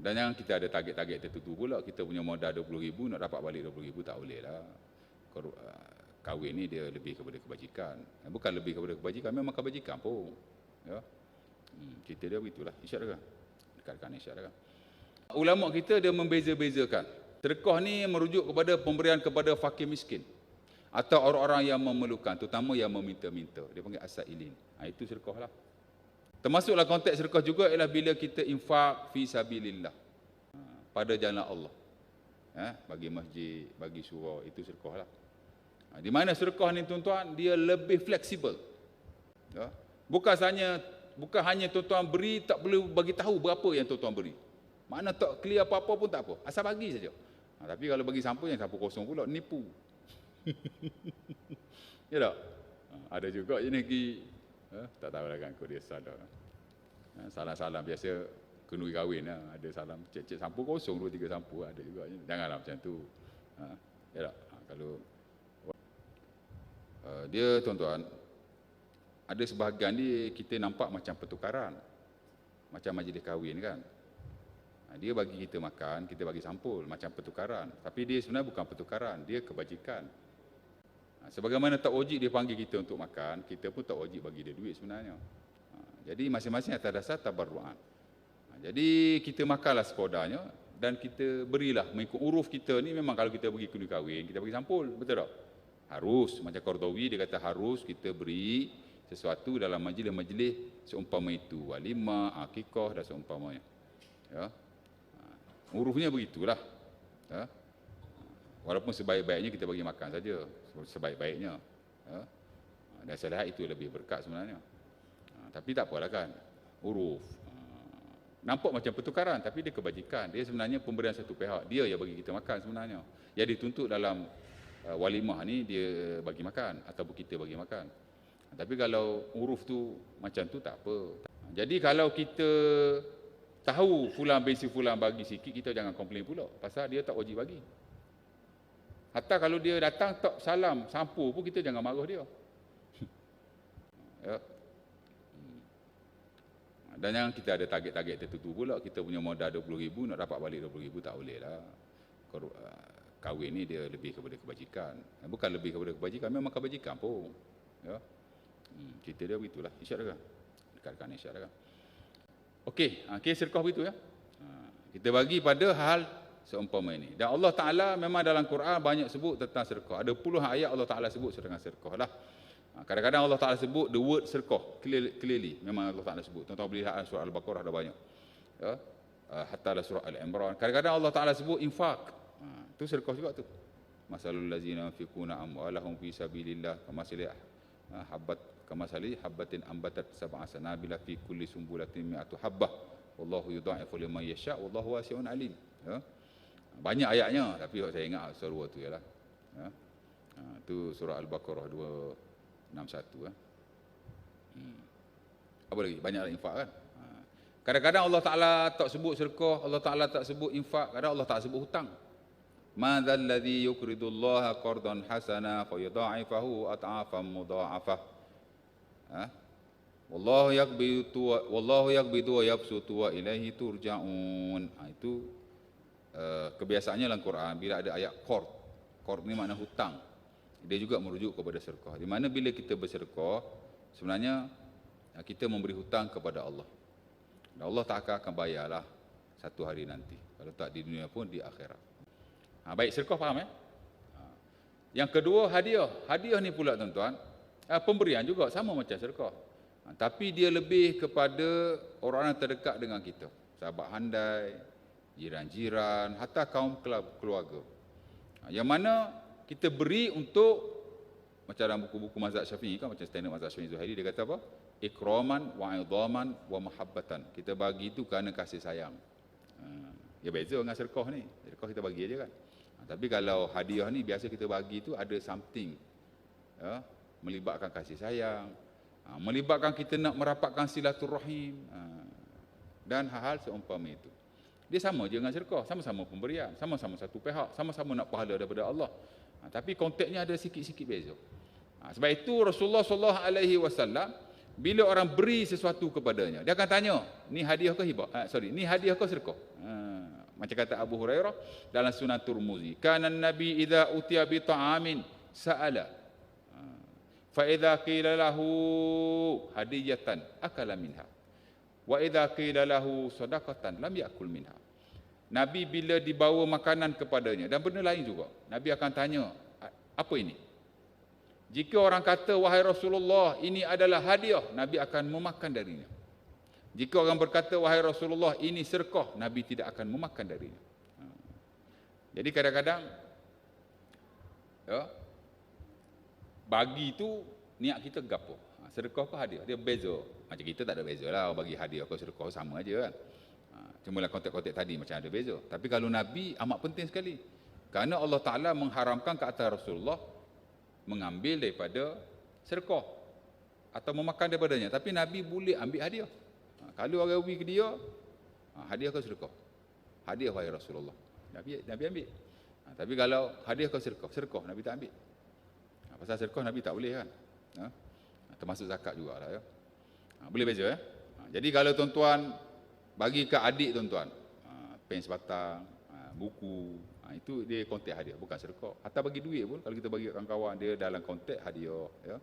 Dan yang kita ada target-target tertentu pula, kita punya modal RM20,000 nak dapat balik RM20,000 tak boleh lah. Ah, Kahwin ni dia lebih kepada kebajikan. Eh, Bukan lebih kepada kebajikan, memang kebajikan pun. Ya. Hmm, cerita dia begitulah. InsyaAllah. Dekat-dekat insyaAllah. Ulama kita dia membeza-bezakan. Sedekah ni merujuk kepada pemberian kepada fakir miskin. Atau orang-orang yang memerlukan, terutama yang meminta-minta. Dia panggil asailin. Ha, itu sedekah lah. Termasuklah konteks sedekah juga ialah bila kita infak fi sabilillah. Ha, pada jalan Allah. Ha, bagi masjid, bagi surau, itu sedekah lah. Ha, di mana sedekah ni tuan-tuan, dia lebih fleksibel. Ya. Bukan hanya bukan hanya tuan-tuan beri, tak perlu bagi tahu berapa yang tuan-tuan beri. Mana tak clear apa-apa pun tak apa. Asal bagi saja. Ha, tapi kalau bagi sampul yang sampul kosong pula, nipu. ya tak? Ha, ada juga je Ha, tak tahu lah kan, kau dia salah. Ha, salam-salam biasa kenuri kahwin lah. Ada salam, cek-cek sampul kosong, dua tiga sampul. Ada juga. Janganlah macam tu. Ha, ya tak? Ha, kalau uh, dia tuan-tuan, ada sebahagian ni kita nampak macam pertukaran. Macam majlis kahwin kan. Ha, Dia bagi kita makan, kita bagi sampul macam pertukaran. Tapi dia sebenarnya bukan pertukaran, dia kebajikan. Ha, Sebagaimana tak wajib dia panggil kita untuk makan, kita pun tak wajib bagi dia duit sebenarnya. Ha, Jadi masing-masing atas dasar tabarruan. Ha, Jadi kita makanlah sekodarnya dan kita berilah mengikut uruf kita ni memang kalau kita pergi kundi kahwin, kita bagi sampul, betul tak? Harus macam Qardawi dia kata harus kita beri sesuatu dalam majlis-majlis seumpama itu, walimah, akikah dan seumpamanya. Ya. Urufnya begitulah. Ya. Walaupun sebaik-baiknya kita bagi makan saja, sebaik-baiknya. Ya. Ha, Dan lihat itu lebih berkat sebenarnya. Ha, Tapi tak apalah kan, uruf. Ha, Nampak macam pertukaran tapi dia kebajikan. Dia sebenarnya pemberian satu pihak. Dia yang bagi kita makan sebenarnya. Yang dituntut dalam uh, walimah ni dia bagi makan ataupun kita bagi makan. Tapi kalau uruf tu macam tu tak apa. Jadi kalau kita tahu fulan bin si fulan bagi sikit, kita jangan komplain pula. Pasal dia tak wajib bagi. Hatta kalau dia datang tak salam, sampu pun kita jangan marah dia. ya. Dan yang kita ada target-target tertentu pula, kita punya modal RM20,000 nak dapat balik RM20,000 tak boleh lah. Ah, Kahwin ni dia lebih kepada kebajikan. Bukan lebih kepada kebajikan, memang kebajikan pun. Ya. Hmm, cerita dia begitulah. InsyaAllah. Dekat-dekat insyaAllah. Okey, ha, okay, sedekah begitu ya. Ha, kita bagi pada hal seumpama ini. Dan Allah Taala memang dalam Quran banyak sebut tentang sedekah. Ada puluhan ayat Allah Taala sebut tentang sedekah lah. Ha, kadang-kadang Allah Taala sebut the word sedekah clearly. Memang Allah Taala sebut. Tuan-tuan boleh lihat surah Al-Baqarah ada banyak. Ya. Uh, hatta ada surah Al-Imran. Kadang-kadang Allah Taala sebut infak. Ha, tu sedekah juga tu. Masalul ladzina yunfiquna amwalahum fi sabilillah kamasali ha, habbat kamasali habbatin ambatat sab'a sanabila fi kulli sumbulatin mi'atu habbah wallahu yudha'ifu liman yasha wallahu wasi'un alim ya banyak ayatnya tapi saya ingat surah dua tu ialah. Ya. Ha, tu surah Al-Baqarah 261 eh. Ya. Hmm. Apa lagi? Banyak infak kan? Ha. Kadang-kadang Allah Taala tak sebut sedekah, Allah Taala tak sebut infak, kadang Allah tak sebut hutang. Madzal ladzi yuqridullaha qardan hasana fayudha'ifahu at'afan mudha'afa. Ha? Wallahu yaqbidu wa wallahu yaqbidu wa yabsutu wa ilaihi turja'un. Ha, itu uh, kebiasaannya dalam Quran bila ada ayat qard qard ni makna hutang dia juga merujuk kepada sedekah di mana bila kita bersedekah sebenarnya uh, kita memberi hutang kepada Allah dan Allah tak akan bayarlah satu hari nanti kalau tak di dunia pun di akhirat Ha, baik, sedekah faham ya? Ha. Yang kedua, hadiah. Hadiah ni pula tuan-tuan, ha, pemberian juga sama macam sedekah. Ha, tapi dia lebih kepada orang yang terdekat dengan kita. Sahabat handai, jiran-jiran, hatta kaum keluarga. Ha, yang mana kita beri untuk, macam dalam buku-buku mazhab syafi'i kan, macam standard mazhab syafi'i Zuhairi, dia kata apa? Ikraman wa idhaman wa mahabbatan. Kita bagi itu kerana kasih sayang. Ya beza dengan sedekah ni. Sedekah kita bagi aja kan. Ha, tapi kalau hadiah ni biasa kita bagi tu ada something ya, melibatkan kasih sayang, melibatkan kita nak merapatkan silaturahim dan hal-hal seumpama itu. Dia sama je dengan sedekah, sama-sama pemberian, sama-sama satu pihak, sama-sama nak pahala daripada Allah. Ha, tapi konteksnya ada sikit-sikit beza. Ha, sebab itu Rasulullah sallallahu alaihi wasallam bila orang beri sesuatu kepadanya, dia akan tanya, ni hadiah ke hibah? Ha, sorry, ni hadiah ke sedekah? Ha, Macam kata Abu Hurairah dalam Sunan Turmuzi, kana nabi idza utiya bi ta'amin sa'ala. Ha. Fa idza qila lahu hadiyatan akala minha. Wa idza qila lahu sadaqatan lam yakul minha. Nabi bila dibawa makanan kepadanya dan benda lain juga. Nabi akan tanya, apa ini? Jika orang kata, wahai Rasulullah, ini adalah hadiah, Nabi akan memakan darinya. Jika orang berkata, wahai Rasulullah, ini serkah, Nabi tidak akan memakan darinya. Ha. Jadi kadang-kadang, ya, bagi itu niat kita gapo. Ha, sedekah ke hadiah? Dia beza. Macam kita tak ada beza lah bagi hadiah ke sedekah sama aja kan. Cuma lah konteks-konteks tadi macam ada beza. Tapi kalau Nabi amat penting sekali. Kerana Allah Ta'ala mengharamkan ke atas Rasulullah mengambil daripada serkah atau memakan daripadanya. Tapi Nabi boleh ambil hadiah. Ha, kalau orang pergi ke dia, ha, hadiah ke serkah? Hadiah wahai Rasulullah. Nabi, Nabi ambil. Ha, tapi kalau hadiah ke serkah? Serkah Nabi tak ambil. Ha, pasal serkah Nabi tak boleh kan? Ha? Termasuk zakat jugalah ya. Ha, boleh beza ya. Ha, jadi kalau tuan-tuan bagi ke adik tuan-tuan ha, pen sebatang ha, buku ha, itu dia konteks hadiah bukan sedekah atau bagi duit pun kalau kita bagi kawan-kawan dia dalam konteks hadiah ya